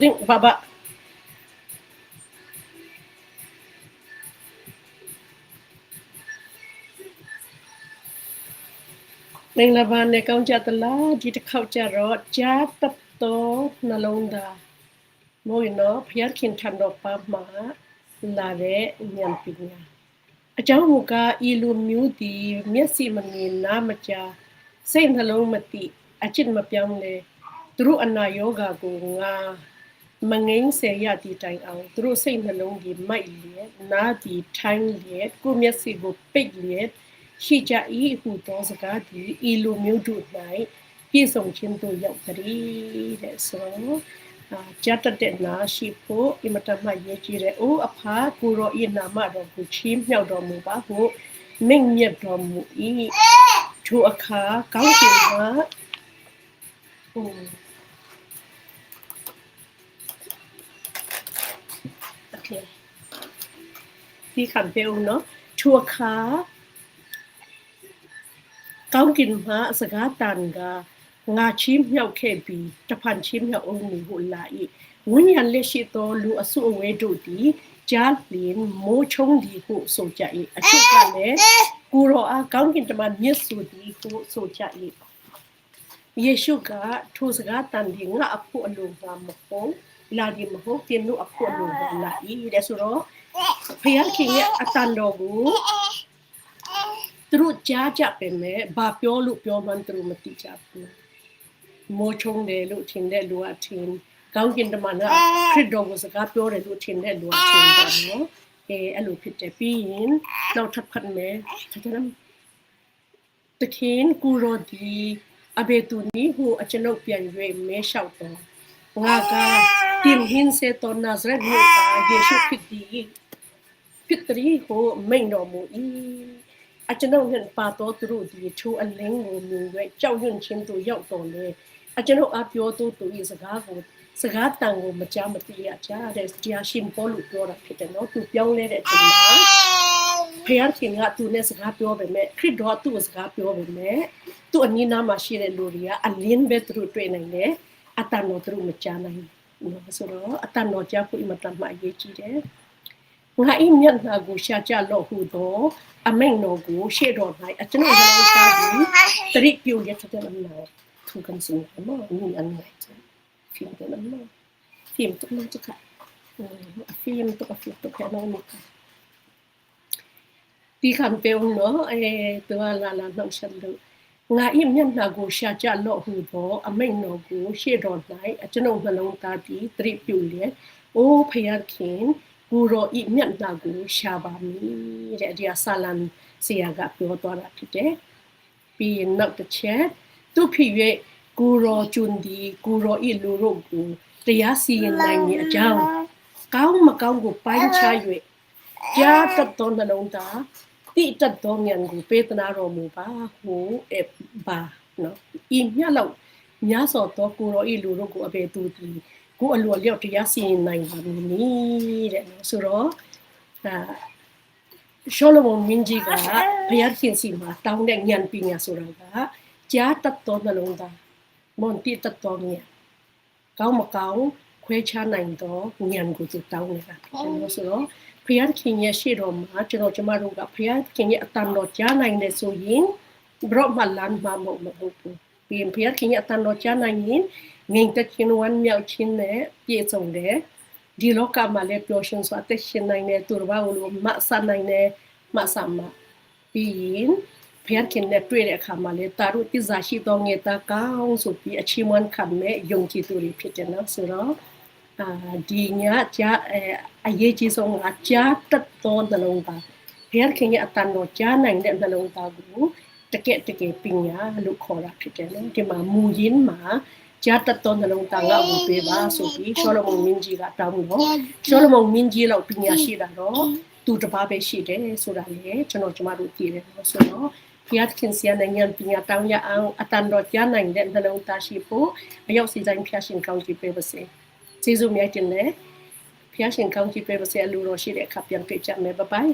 Think baba. မင်္ဂလာပါနဲ့ကောင်းကြသလားဒီတစ်ခေါက်ကြတော့ကြားတပ်တော်နှလုံးသားမို့ရင်တော့ဖျက်ခင်ထံတော်ပါမှာလာတဲ့ဉာဏ်ပညာအကြောင်းမူကားဤလိုမျိုးဒီမျက်စိမမြင်နားမကြားစိတ်နှလုံးမသိအချစ်မပြောင်းလဲသူတို့အနာယောဂါကိုငါ မငိမ့်ဆယ်ရတီတိုင်အောင်သူတို့စိတ်နှလုံးဒီမိုက်လျက်နားဒီထိုင်းလျက်ကိုမျက်စိကိုပိတ်လျက်ရှိကြ၏ဟုသောစကားဒီဤလိုမျိုးတို့၌ပြည့်စုံခြင်းတို့ရောက်တည်းတဲ့ဆိုတော့အာကြတ်တဲ့နာရှိဖို့အင်မတန်မှရေးကြည့်တယ်။အိုးအဖာကိုရောဤနာမတော်ကိုချီးမြှောက်တော်မူပါဟုမိန့်မြတ်တော်မူ၏ထိုအခါကောင်းကင်ကဟို โอเคဒီခံပေဦးနော်ထိုအခါကောင်းကင်မှာစကားတန်ကငါချီးမြှောက်ခဲ့ပြီးတဖန်ချီးမြှောက်အောင်မူဟုလာ၏ဝိညာဉ်လက်ရှိသောလူအစုအဝေးတို့သည်ကြားလင်မိုးချုံဒီဟုဆိုကြ၏အချစ်ကလည်းကိုရောအားကောင်းကင်တမန်မြတ်စွာဒီဟုဆိုကြ၏ယေရှုကထိုစကားတန်ဒီငါအဖို့အလိုပါမဟုတ် လာဒီမဟုတ်တင်လို့အဖို့အလိုပါလာ၏တဲ့ဆိုတော့ဖခင်ရဲ့အတန်တော်ကိုသူတို့ကြားကြပဲမဲ့ဘာပြောလို့ပြောမှန်းသူတို့မသိကြဘူးမိုးချုံတယ်လို့ထင်တဲ့လူအထင်ကောင်းကင်တမန်ကခရစ်တော်ကိုစကားပြောတယ်လို့ထင်တဲ့လူအထင်ပါနော်အဲအဲ့လိုဖြစ်တယ်ပြီးရင်နောက်ထပ်ဖတ်မယ်တကယ်တခင်ကူရောဒီအဘေတူနီဟိုအကျွန်ုပ်ပြန်၍မဲလျှောက်တော့ငါက တင်ဟင်းစေတော်နာဇရက်မြို့ကယေရှုခရစ်ဒီဖြစ်တရီဟိုမိန်တော်မူ၏အကျွန်ုပ်နဲ့ပါတော်သူတို့ဒီချိုးအလင်းကိုမြင်၍ကြောက်ရွံ့ခြင်းတို့ရောက်တော်လေအကျွန်ုပ်အပြောသူတို့၏စကားကိုစကားတန်ကိုမကြားမသိရကြတဲ့တရားရှင်ပေါ်လို့ပြောတာဖြစ်တယ်နော်သူပြောင်းလဲတဲ့အချိန်မှာဖခင်ကသူနဲ့စကားပြောပေမဲ့ခရစ်တော်သူ့စကားပြောပေမဲ့သူ့အနီးနားမှာရှိတဲ့လူတွေကအလင်းပဲသူတို့တွေ့နိုင်တယ်အတန်တော်သူတို့မကြားနိုင်ဘူး နော်ဆိုတော့အတန်တော်ကြားဖို့အမတန်မှအရေးကြီးတယ်ငါဤမျက်နှာကိုရှာကြလို့ဟူသောအမိန်တော်ကိုရှေ့တော်၌အကျွန်ုပ်တို့သားပြီးတရိပ်ပြုရတဲ့လမ်းတော်သူကံစင်မောနင်းအနိုင် film tu nama film tu nama juga film tu ka film tu ka nama ka ti kan pe un no e tu la la no shan lu ငါဤမျက်နှာကိုရှာကြလော့ဟုသောအမိန်တော်ကိုရှေ့တော်၌အကျွန်ုပ်နှလုံးသားသည်တရိပ်ပြုလျက်အိုးဖယားခင်ကိုရောဤမျက်နှာကိုရှာပါမည်တဲ့ဒီအဆလမ်ဆရာကပြောသွားတာဖြစ်တယ်ပြီးရင်နောက်တစ်ချက်သူဖြစ်၍ကိုရောကျွန်းဒီကိုရောဤလူတို့ကိုတရားစီရင်နိုင်မည်အကြောင်းကောင်းမကောင်းကိုပိုင်းခြား၍ကြားတတ်သောနှလုံးသား တိတတ်သောဉာဏ်ကိုပေးသနာတော်မူပါဟုအဘာနော်ဤမြတ်လောက်များစွာသောကိုရောဤလူတို့ကိုအဘယ်သူဒီကိုအလိုအလျောက်တရားစီရင်နိုင်ပါမည်တဲ့နော်ဆိုတော့ဒါရှောလမုန်မင်းကြီးကဘုရားရှင်စီမှာတောင်းတဲ့ဉာဏ်ပညာဆိုတာကကြားတတ်သောနှလုံးသားမွန်တိတတ်တော်မြတ်ကောင်းမကောင်းခွဲခြားနိုင်တော့ဉာဏ်ကိုသူတောင်းနေတာဖြစ်တယ်လို့ဆိုတော့ ဖျားခင်ရဲ့ရှေ့တော်မှာကျွန်တော်ကျမတို့ကဖျားခင်ရဲ့အတန်တော်ကြားနိုင်တယ်ဆိုရင်ဘရော့မလန်မှာမဟုတ်ဘူးပြီးရင်ဖျားခင်ရဲ့အတန်တော်ကြားနိုင်ရင်ငိမ်သက်ခြင်းဝမ်းမြောက်ခြင်းနဲ့ပြည့်စုံတယ်ဒီလောကမှာလည်းပျော်ရွှင်စွာသက်ရှင်နိုင်တယ်သူတော်ဘာလို့မဆနိုင်တယ်မဆမ်းမပြီးရင်ဖျက်ခင်နဲ့တွေ့တဲ့အခါမှာလေတာတို့တိဇာရှိတော်ငယ်တာကောင်းဆိုပြီးအချီးမွမ်းခံမဲ့ယုံကြည်သူတွေဖြစ်တယ်နော်ဆိုတော့ အာဒီညကြာအရေးကြီးဆုံးကကြာတတ်တော်နှလုံးသားဖျက်ခင်ရဲ့အတန်တော်ကြားနိုင်တဲ့နှလုံးသားကိုတကယ်တကယ်ပညာလို့ခေါ်တာဖြစ်တယ်နော်ဒီမှာမူရင်းမှာကြားတတ်တော်နှလုံးသားငါ့ကိုပေးပါဆိုပြီးရှောလမုန်မင်းကြီးကတောင်းလို့ရှောလမုန်မင်းကြီးလောက်ပညာရှိတာတော့သူတစ်ပါးပဲရှိတယ်ဆိုတာလေကျွန်တော်ကျမတို့သိတယ်နော်ဆိုတော့ဖျားခင်စီယနိုင်ငံပညာတောင်းရအောင်အတန်တော်ကြားနိုင်တဲ့နှလုံးသားရှိဖို့အရောက်စီတိုင်းဖျားရှင်ကောင်းကြီးပေးပါစေ ကျေးဇူးများတင်တယ်ဖျားရှင်ကောင်းကြီးပေးပါစေအလိုတော်ရှိတဲ့အခါပြန်တွေ့ကြမယ်ဘိုင်ဘိုင်